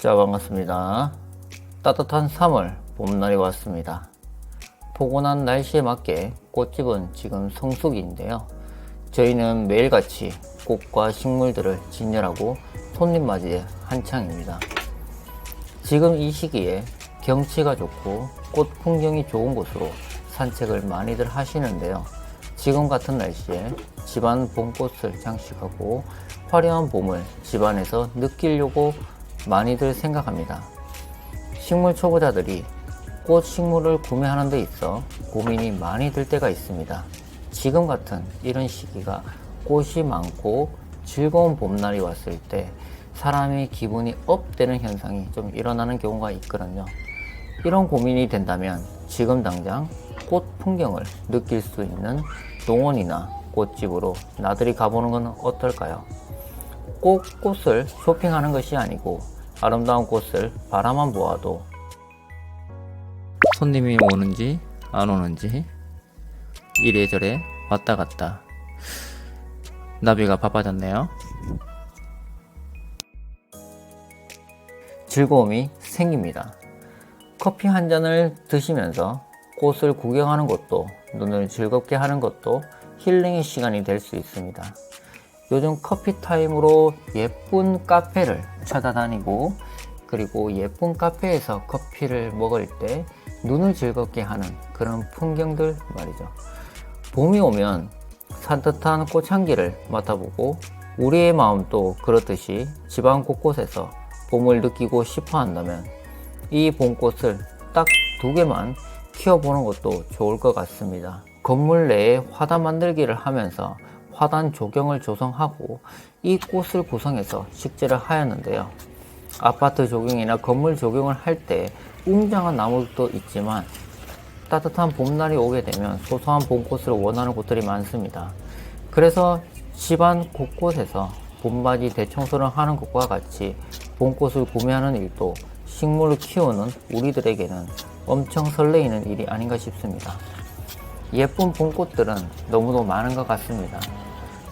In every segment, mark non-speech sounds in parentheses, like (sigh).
자 반갑습니다. 따뜻한 3월 봄날이 왔습니다. 포근한 날씨에 맞게 꽃집은 지금 성수기인데요. 저희는 매일같이 꽃과 식물들을 진열하고 손님 맞이에 한창입니다. 지금 이 시기에 경치가 좋고 꽃 풍경이 좋은 곳으로 산책을 많이들 하시는데요. 지금 같은 날씨에 집안 봄꽃을 장식하고 화려한 봄을 집안에서 느끼려고 많이들 생각합니다. 식물 초보자들이 꽃 식물을 구매하는 데 있어 고민이 많이 들 때가 있습니다. 지금 같은 이런 시기가 꽃이 많고 즐거운 봄날이 왔을 때 사람의 기분이 업되는 현상이 좀 일어나는 경우가 있거든요. 이런 고민이 된다면 지금 당장 꽃 풍경을 느낄 수 있는 농원이나 꽃집으로 나들이 가보는 건 어떨까요? 꼭 꽃을 쇼핑하는 것이 아니고 아름다운 꽃을 바라만 보아도 손님이 오는지 안 오는지 이래저래 왔다 갔다 나비가 바빠졌네요. 즐거움이 생깁니다. 커피 한 잔을 드시면서 꽃을 구경하는 것도 눈을 즐겁게 하는 것도 힐링의 시간이 될 수 있습니다. 요즘 커피 타임으로 예쁜 카페를 찾아다니고 그리고 예쁜 카페에서 커피를 먹을 때 눈을 즐겁게 하는 그런 풍경들 말이죠. 봄이 오면 산뜻한 꽃향기를 맡아보고 우리의 마음도 그렇듯이 집안 곳곳에서 봄을 느끼고 싶어 한다면 이 봄꽃을 딱 두 개만 키워보는 것도 좋을 것 같습니다. 건물 내에 화단 만들기를 하면서 화단 조경을 조성하고 이 꽃을 구성해서 식재를 하였는데요. 아파트 조경이나 건물 조경을 할 때 웅장한 나무도 있지만 따뜻한 봄날이 오게 되면 소소한 봄꽃을 원하는 곳들이 많습니다. 그래서 집안 곳곳에서 봄맞이 대청소를 하는 것과 같이 봄꽃을 구매하는 일도 식물을 키우는 우리들에게는 엄청 설레이는 일이 아닌가 싶습니다. 예쁜 봄꽃들은 너무도 많은 것 같습니다.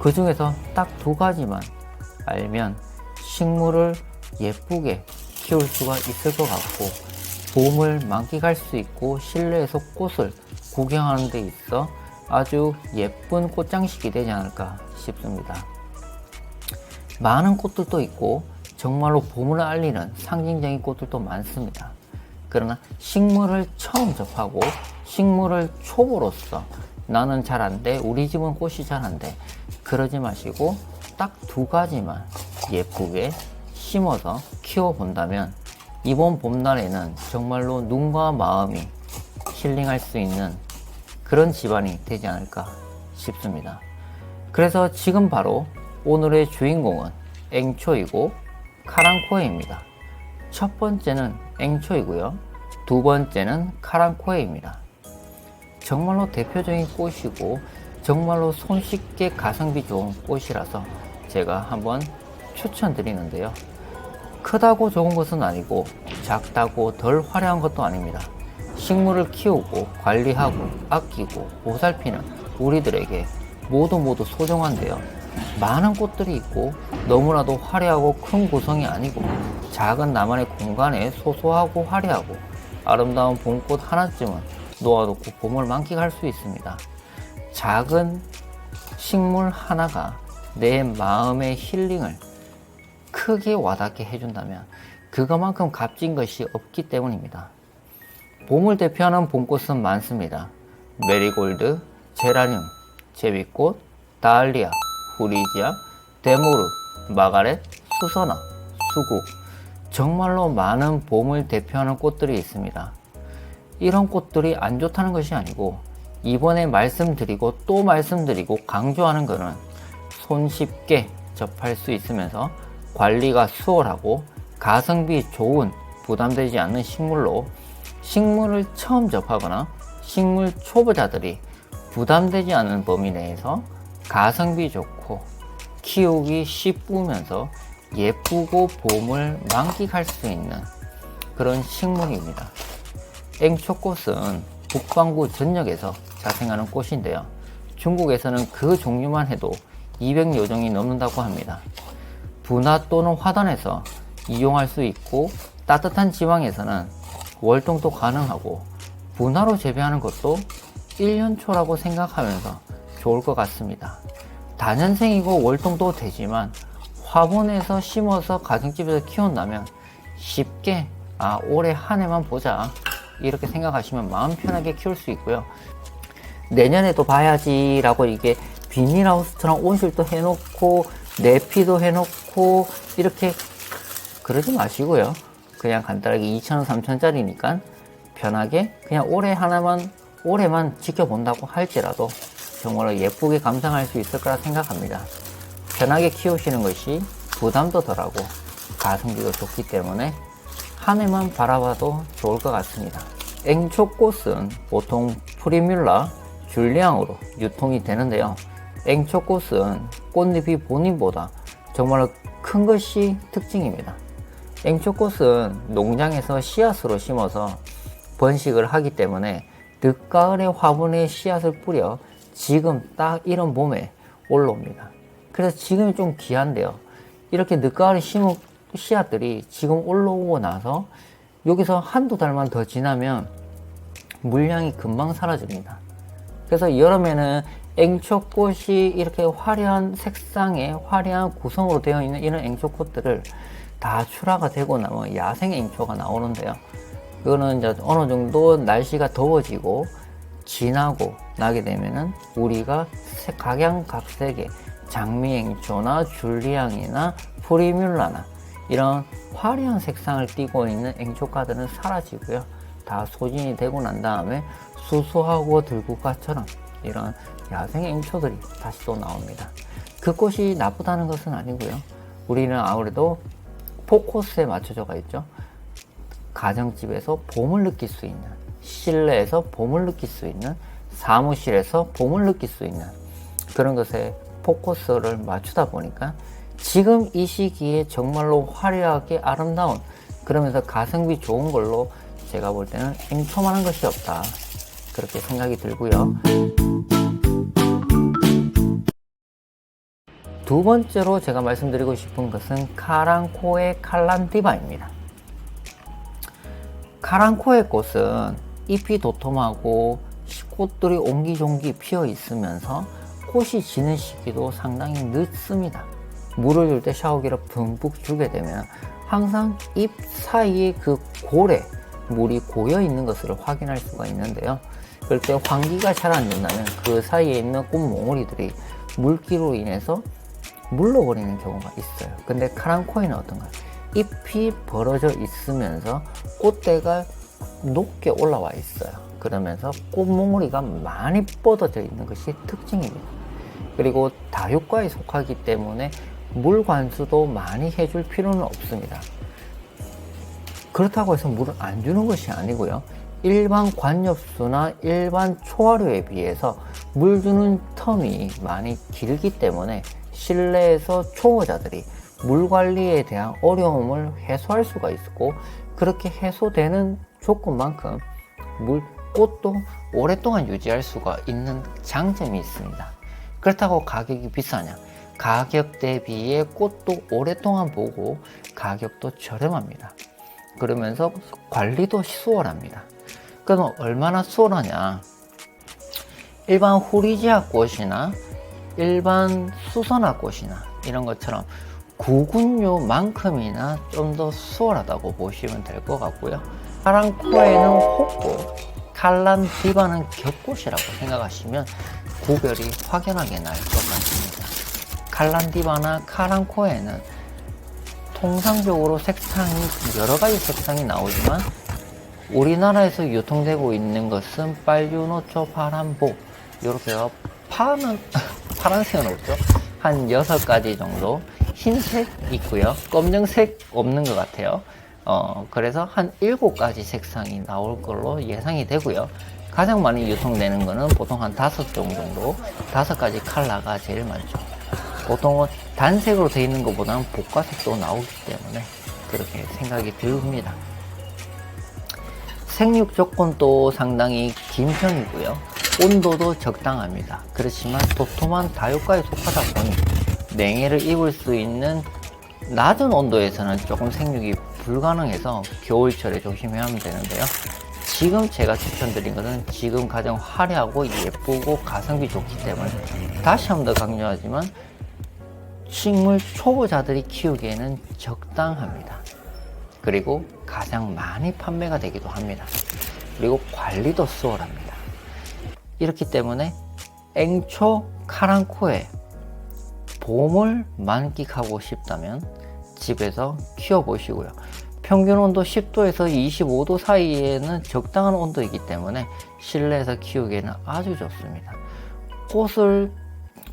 그 중에서 딱 두 가지만 알면 식물을 예쁘게 키울 수가 있을 것 같고 봄을 만끽할 수 있고 실내에서 꽃을 구경하는 데 있어 아주 예쁜 꽃장식이 되지 않을까 싶습니다. 많은 꽃들도 있고 정말로 봄을 알리는 상징적인 꽃들도 많습니다. 그러나 식물을 처음 접하고 식물을 초보로서 나는 잘 안 돼, 우리 집은 꽃이 잘 안 돼. 그러지 마시고 딱 두 가지만 예쁘게 심어서 키워본다면 이번 봄날에는 정말로 눈과 마음이 힐링할 수 있는 그런 집안이 되지 않을까 싶습니다. 그래서 지금 바로 오늘의 주인공은 앵초이고 카랑코에입니다. 첫 번째는 앵초이고요. 두 번째는 카랑코에입니다. 정말로 대표적인 꽃이고 정말로 손쉽게 가성비 좋은 꽃이라서 제가 한번 추천드리는데요. 크다고 좋은 것은 아니고 작다고 덜 화려한 것도 아닙니다. 식물을 키우고 관리하고 아끼고 보살피는 우리들에게 모두 모두 소중한데요. 많은 꽃들이 있고 너무나도 화려하고 큰 구성이 아니고 작은 나만의 공간에 소소하고 화려하고 아름다운 봄꽃 하나쯤은 놓아놓고 봄을 만끽할 수 있습니다. 작은 식물 하나가 내 마음의 힐링을 크게 와닿게 해준다면 그것만큼 값진 것이 없기 때문입니다. 봄을 대표하는 봄꽃은 많습니다. 메리골드, 제라늄, 제비꽃, 다알리아, 후리지아, 데모르, 마가렛, 수선화, 수국 정말로 많은 봄을 대표하는 꽃들이 있습니다. 이런 꽃들이 안 좋다는 것이 아니고 이번에 말씀드리고 또 말씀드리고 강조하는 것은 손쉽게 접할 수 있으면서 관리가 수월하고 가성비 좋은 부담되지 않는 식물로 식물을 처음 접하거나 식물 초보자들이 부담되지 않은 범위 내에서 가성비 좋고 키우기 쉽으면서 예쁘고 봄을 만끽할 수 있는 그런 식물입니다. 앵초꽃은 북반구 전역에서 자생하는 꽃인데요. 중국에서는 그 종류만 해도 200여 종이 넘는다고 합니다. 분화 또는 화단에서 이용할 수 있고 따뜻한 지방에서는 월동도 가능하고 분화로 재배하는 것도 1년 초라고 생각하면서 좋을 것 같습니다. 다년생이고 월동도 되지만 화분에서 심어서 가정집에서 키운다면 쉽게 아 올해 한 해만 보자 이렇게 생각하시면 마음 편하게 키울 수 있고요. 내년에도 봐야지라고 이게 비닐하우스처럼 온실도 해놓고 내피도 해놓고 이렇게 그러지 마시고요. 그냥 간단하게 2,000원, 3,000원짜리니까 편하게 그냥 올해 하나만 올해만 지켜본다고 할지라도 정말로 예쁘게 감상할 수 있을 거라 생각합니다. 편하게 키우시는 것이 부담도 덜하고 가성비도 좋기 때문에 한 해만 바라봐도 좋을 것 같습니다. 앵초꽃은 보통 프리뮬라 줄리앙으로 유통이 되는데요. 앵초꽃은 꽃잎이 본인보다 정말로 큰 것이 특징입니다. 앵초꽃은 농장에서 씨앗으로 심어서 번식을 하기 때문에 늦가을에 화분에 씨앗을 뿌려 지금 딱 이런 봄에 올라옵니다. 그래서 지금이 좀 귀한데요. 이렇게 늦가을에 심은 씨앗들이 지금 올라오고 나서 여기서 한두 달만 더 지나면 물량이 금방 사라집니다. 그래서 여름에는 앵초꽃이 이렇게 화려한 색상의 화려한 구성으로 되어 있는 이런 앵초꽃들을 다 출하가 되고 나면 야생 앵초가 나오는데요. 그거는 이제 어느 정도 날씨가 더워지고 지나고 나게 되면은 우리가 색- 각양각색의 장미앵초나 줄리앙이나 프리뮬라나 이런 화려한 색상을 띠고 있는 앵초가들은 사라지고요. 다 소진이 되고 난 다음에 수수하고 들국화처럼 이런 야생 앵초들이 다시 또 나옵니다. 그 꽃이 나쁘다는 것은 아니고요. 우리는 아무래도 포커스에 맞춰져가 있죠. 가정집에서 봄을 느낄 수 있는, 실내에서 봄을 느낄 수 있는, 사무실에서 봄을 느낄 수 있는 그런 것에 포커스를 맞추다 보니까 지금 이 시기에 정말로 화려하게 아름다운 그러면서 가성비 좋은 걸로 제가 볼 때는 앵초만한 것이 없다. 그렇게 생각이 들고요. 두 번째로 제가 말씀드리고 싶은 것은 카랑코의 칼란디바입니다. 카랑코의 꽃은 잎이 도톰하고 꽃들이 옹기종기 피어 있으면서 꽃이 지는 시기도 상당히 늦습니다. 물을 줄 때 샤워기를 듬뿍 주게 되면 항상 잎 사이에 그 골에 물이 고여 있는 것을 확인할 수가 있는데요. 그럴 때 환기가 잘 안 된다면 그 사이에 있는 꽃몽우리들이 물기로 인해서 물러버리는 경우가 있어요. 근데 카랑코이는 어떤가? 잎이 벌어져 있으면서 꽃대가 높게 올라와 있어요. 그러면서 꽃몽우리가 많이 뻗어져 있는 것이 특징입니다. 그리고 다육과에 속하기 때문에 물 관수도 많이 해줄 필요는 없습니다. 그렇다고 해서 물을 안 주는 것이 아니고요. 일반 관엽수나 일반 초화류에 비해서 물 주는 텀이 많이 길기 때문에 실내에서 초보자들이 물 관리에 대한 어려움을 해소할 수가 있고 그렇게 해소되는 조건만큼 물 꽃도 오랫동안 유지할 수가 있는 장점이 있습니다. 그렇다고 가격이 비싸냐? 가격 대비에 꽃도 오랫동안 보고 가격도 저렴합니다. 그러면서 관리도 수월합니다. 그럼 얼마나 수월하냐? 일반 후리지아 꽃이나 일반 수선화 꽃이나 이런 것처럼 구근류만큼이나 좀 더 수월하다고 보시면 될 것 같고요. 파랑코에는 호꽃, 칼란 디바는 겹꽃이라고 생각하시면 구별이 확연하게 날 것 같습니다. 칼란 디바나 카랑코에는 통상적으로 색상이 여러 가지 색상이 나오지만 우리나라에서 유통되고 있는 것은 빨주노초 파란보. 이렇게 파는 (laughs) 파란색은 없죠? 한 여섯 가지 정도. 흰색 있고요. 검정색 없는 것 같아요. 어 그래서 한 일곱 가지 색상이 나올 걸로 예상이 되고요. 가장 많이 유통되는 거는 보통 한 다섯 종 정도 다섯 가지 컬러가 제일 많죠. 보통은 단색으로 되어 있는 것보다는 복과색도 나오기 때문에 그렇게 생각이 듭니다. 생육 조건도 상당히 긴 편이고요. 온도도 적당합니다. 그렇지만 도톰한 다육과에 속하다 보니 냉해를 입을 수 있는 낮은 온도에서는 조금 생육이 불가능해서 겨울철에 조심해야 하면 되는데요. 지금 제가 추천드린 것은 지금 가장 화려하고 예쁘고 가성비 좋기 때문에 다시 한 번 더 강조하지만 식물 초보자들이 키우기에는 적당합니다. 그리고 가장 많이 판매가 되기도 합니다. 그리고 관리도 수월합니다. 이렇기 때문에 앵초 카랑코에 봄을 만끽하고 싶다면 집에서 키워보시고요. 평균 온도 10도에서 25도 사이에는 적당한 온도이기 때문에 실내에서 키우기에는 아주 좋습니다. 꽃을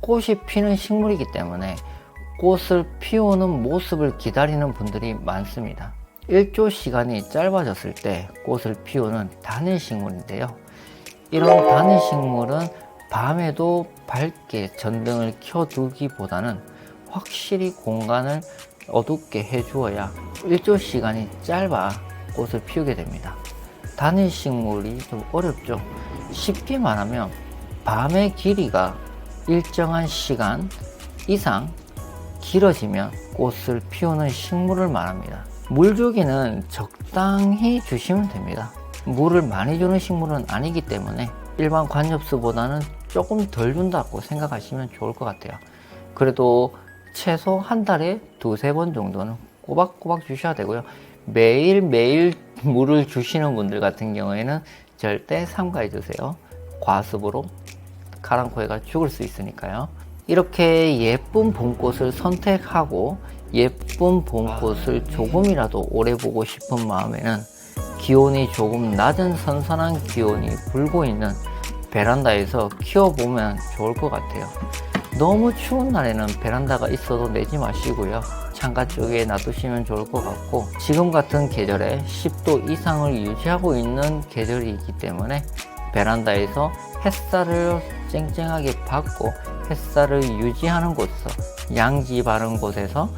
꽃이 피는 식물이기 때문에 꽃을 피우는 모습을 기다리는 분들이 많습니다. 일조 시간이 짧아졌을 때 꽃을 피우는 단일 식물인데요. 이런 단일 식물은 밤에도 밝게 전등을 켜두기보다는 확실히 공간을 어둡게 해주어야 일조 시간이 짧아 꽃을 피우게 됩니다. 단일 식물이 좀 어렵죠. 쉽게 말하면 밤의 길이가 일정한 시간 이상 길어지면 꽃을 피우는 식물을 말합니다. 물 주기는 적당히 주시면 됩니다. 물을 많이 주는 식물은 아니기 때문에 일반 관엽수보다는 조금 덜 준다고 생각하시면 좋을 것 같아요. 그래도 최소 한 달에 두세 번 정도는 꼬박꼬박 주셔야 되고요. 매일매일 (laughs) 물을 주시는 분들 같은 경우에는 절대 삼가해 주세요. 과습으로 카랑코에가 죽을 수 있으니까요. 이렇게 예쁜 봄꽃을 선택하고 예쁜 봄꽃을 조금이라도 오래 보고 싶은 마음에는 기온이 조금 낮은 선선한 기온이 불고 있는 베란다에서 키워보면 좋을 것 같아요. 너무 추운 날에는 베란다가 있어도 내지 마시고요. 창가 쪽에 놔두시면 좋을 것 같고 지금 같은 계절에 10도 이상을 유지하고 있는 계절이기 때문에 베란다에서 햇살을 쨍쨍하게 받고 햇살을 유지하는 곳에서 양지 바른 곳에서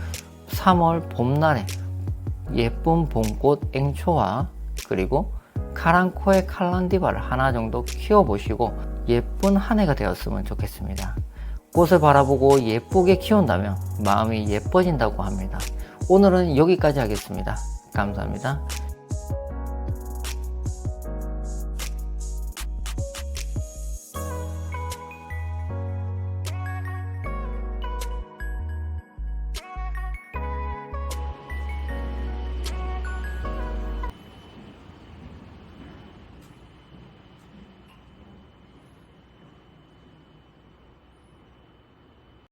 3월 봄날에 예쁜 봄꽃 앵초와 그리고 카랑코의 칼란디바를 하나 정도 키워보시고 예쁜 한 해가 되었으면 좋겠습니다. 꽃을 바라보고 예쁘게 키운다면 마음이 예뻐진다고 합니다. 오늘은 여기까지 하겠습니다. 감사합니다.